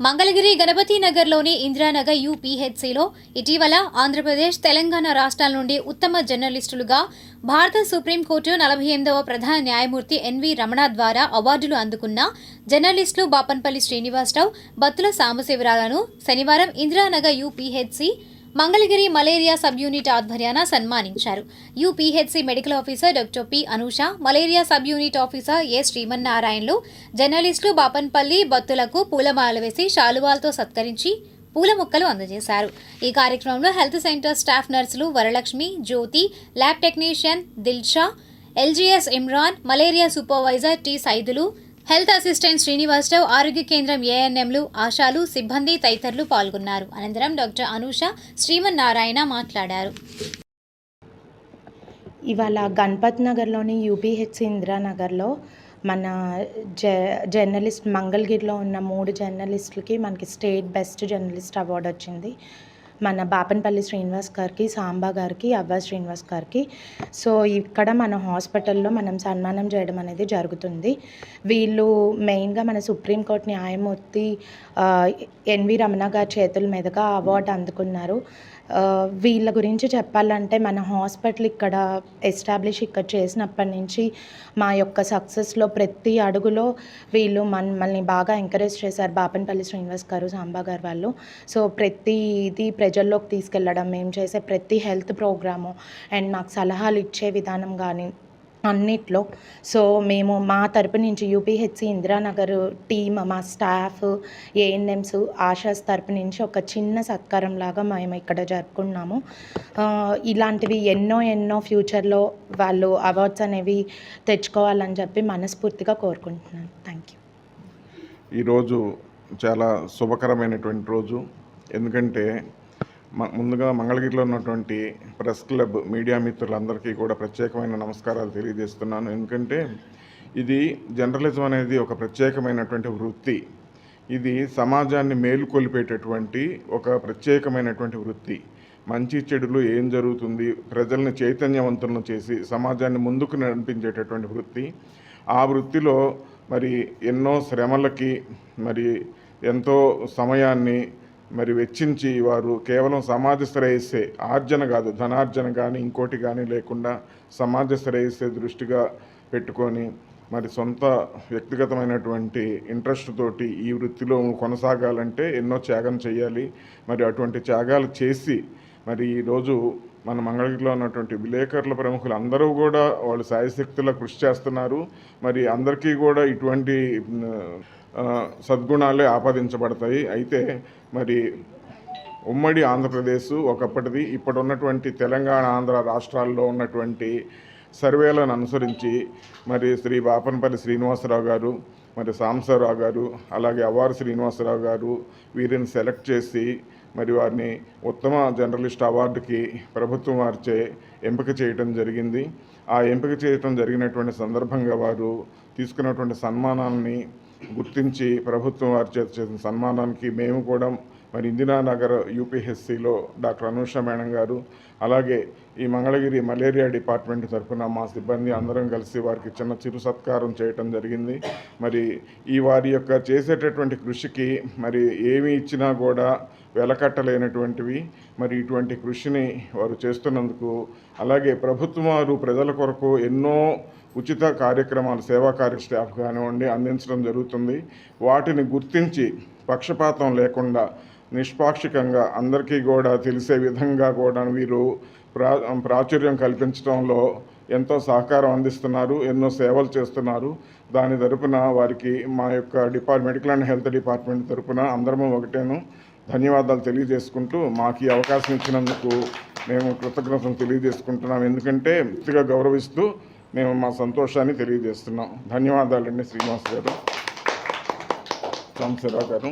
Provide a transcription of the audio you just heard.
మంగళగిరి గణపతి నగర్లోని ఇందిరానగర్ యూపీహెచ్సిలో ఇటీవల ఆంధ్రప్రదేశ్ తెలంగాణ రాష్ట్రాల నుండి ఉత్తమ జర్నలిస్టులుగా భారత సుప్రీంకోర్టు నలభై ఎనిమిదవ ప్రధాన న్యాయమూర్తి ఎన్వి రమణ ద్వారా అవార్డులు అందుకున్న జర్నలిస్టులు బాపన్పల్లి శ్రీనివాసరావు బత్తుల సాంబశివరాలను శనివారం Indiranagar UPHC Mangalagiri malaria sub unit ఆధ్వర్యాన సన్మానించారు. UPHC medical officer doctor P Anusha malaria sub unit officer A శ్రీమన్నారాయణలు జర్నలిస్టులు బాపన్పల్లి బత్తులకు పూలమాల వేసి శాలువాలతో సత్కరించి పూల మొక్కలు అందజేశారు. ఈ కార్యక్రమంలో హెల్త్ సెంటర్ స్టాఫ్ నర్సులు Varalakshmi Jyothi lab technician Dilsha LGS Imran malaria supervisor T Saidulu health assistant Srinivasarao ఆరోగ్య కేంద్రం ఏఎన్ఎంలు ఆశాలు సిబ్బంది తదితరులు పాల్గొన్నారు. అనంతరం డాక్టర్ అనూష శ్రీమన్నారాయణ మాట్లాడారు. ఇవాళ గణపత్ నగర్లోని యూపీహెచ్ ఇందిరానగర్లో మన జ జర్నలిస్ట్ మంగళగిరిలో ఉన్న మూడు జర్నలిస్టులకి మనకి స్టేట్ బెస్ట్ జర్నలిస్ట్ అవార్డు వచ్చింది. మన బాపన్పల్లి శ్రీనివాస్ గారికి సాంబా గారికి అవ్వ శ్రీనివాస్ గారికి. సో ఇక్కడ మన హాస్పిటల్లో మనం సన్మానం చేయడం అనేది జరుగుతుంది. వీళ్ళు మెయిన్గా మన సుప్రీంకోర్టు న్యాయమూర్తి ఎన్వి రమణ గారి చేతుల మీదుగా అవార్డు అందుకున్నారు. వీళ్ళ గురించి చెప్పాలంటే మన హాస్పిటల్ ఇక్కడ ఎస్టాబ్లిష్ ఇక్కడ చేసినప్పటి నుంచి మా యొక్క సక్సెస్లో ప్రతి అడుగులో వీళ్ళు మనల్ని బాగా ఎంకరేజ్ చేశారు. బాపనపల్లి శ్రీనివాస్ గారు సాంబా గారు వాళ్ళు. సో ప్రతి ఇది ప్రజల్లోకి తీసుకెళ్ళడం మేము చేసే ప్రతి హెల్త్ ప్రోగ్రాము అండ్ మాకు సలహాలు ఇచ్చే విధానం కానీ అన్నిట్లో. సో మేము మా తరపు నుంచి యూపీహెచ్సి ఇందిరానగర్ టీమ్ మా స్టాఫ్ ఏఎన్ఎంస్ ఆశాస్ తరపు నుంచి ఒక చిన్న సత్కారం లాగా మేము ఇక్కడ జరుపుకున్నాము. ఇలాంటివి ఎన్నో ఎన్నో ఫ్యూచర్లో వాళ్ళు అవార్డ్స్ అనేవి తెచ్చుకోవాలని చెప్పి మనస్ఫూర్తిగా కోరుకుంటున్నాను. Thank you. ఈరోజు చాలా శుభకరమైనటువంటి రోజు. ఎందుకంటే ముందుగా మంగళగిరిలో ఉన్నటువంటి ప్రెస్ క్లబ్ మీడియా మిత్రులందరికీ కూడా ప్రత్యేకమైన నమస్కారాలు తెలియజేస్తున్నాను. ఎందుకంటే ఇది జర్నలిజం అనేది ఒక ప్రత్యేకమైనటువంటి వృత్తి. ఇది సమాజాన్ని మేలుకొల్పేటటువంటి ఒక ప్రత్యేకమైనటువంటి వృత్తి. మంచి చెడులు ఏం జరుగుతుంది ప్రజల్ని చైతన్యవంతులను చేసి సమాజాన్ని ముందుకు నడిపించేటటువంటి వృత్తి. ఆ వృత్తిలో మరి ఎన్నో శ్రమలకి మరి ఎంతో సమయాన్ని మరి వెచ్చించి వారు కేవలం సమాజ శ్రేయస్సే ఆర్జన కాదు ధనార్జన కానీ ఇంకోటి కానీ లేకుండా సమాజ శ్రేయస్సే దృష్టిగా పెట్టుకొని మరి సొంత వ్యక్తిగతమైనటువంటి ఇంట్రెస్ట్ తోటి ఈ వృత్తిలో కొనసాగాలంటే ఎన్నో త్యాగం చేయాలి. మరి అటువంటి త్యాగాలు చేసి మరి ఈరోజు మన మంగళగిరిలో ఉన్నటువంటి విలేకరుల ప్రముఖులు అందరూ కూడా వాళ్ళు సాయశక్తుల కృషి చేస్తున్నారు. మరి అందరికీ కూడా ఇటువంటి సద్గుణాలే ఆపాదించబడతాయి. అయితే మరి ఉమ్మడి ఆంధ్రప్రదేశ్ ఒకప్పటిది ఇప్పుడు ఉన్నటువంటి తెలంగాణ ఆంధ్ర రాష్ట్రాల్లో ఉన్నటువంటి సర్వేలను అనుసరించి మరి శ్రీ బాపనపల్లి శ్రీనివాసరావు గారు మరి సాంసరావు గారు అలాగే అవ్వారు శ్రీనివాసరావు గారు వీరిని సెలెక్ట్ చేసి మరి వారిని ఉత్తమ జర్నలిస్ట్ అవార్డుకి ప్రభుత్వం వారిచే ఎంపిక చేయటం జరిగింది. ఆ ఎంపిక చేయటం జరిగినటువంటి సందర్భంగా వారు తీసుకున్నటువంటి సన్మానాన్ని గుర్తించి ప్రభుత్వం వారి చేత చేసిన సన్మానానికి మేము కూడా మరి ఇందిరానగర్ యూపీహెచ్సిలో డాక్టర్ అనూష మేడం గారు అలాగే ఈ మంగళగిరి మలేరియా డిపార్ట్మెంట్ తరఫున మా సిబ్బంది అందరం కలిసి వారికి చిన్న చిరు సత్కారం చేయటం జరిగింది. మరి ఈ వారి యొక్క చేసేటటువంటి కృషికి మరి ఏమి ఇచ్చినా కూడా వెలకట్టలేనటువంటివి. మరి ఇటువంటి కృషిని వారు చేస్తున్నందుకు అలాగే ప్రభుత్వం వారు ప్రజల కొరకు ఎన్నో ఉచిత కార్యక్రమాలు సేవా కార్య స్టాఫ్ కానివ్వండి అందించడం జరుగుతుంది. వాటిని గుర్తించి పక్షపాతం లేకుండా నిష్పాక్షికంగా అందరికీ కూడా తెలిసే విధంగా కూడా వీరు ప్రా ప్రాచుర్యం కల్పించడంలో ఎంతో సహకారం అందిస్తున్నారు ఎన్నో సేవలు చేస్తున్నారు. దాని తరపున వారికి మా యొక్క depart medical and health department తరపున అందరము ఒకటేను. ధన్యవాదాలు తెలియజేసుకుంటూ మాకు ఈ అవకాశం ఇచ్చినందుకు మేము కృతజ్ఞతలు తెలియజేసుకుంటున్నాం. ఎందుకంటే పూర్తిగా గౌరవిస్తూ మేము మా సంతోషాన్ని తెలియజేస్తున్నాం. ధన్యవాదాలండి శ్రీనివాస్ గారు. సంసరా గారు.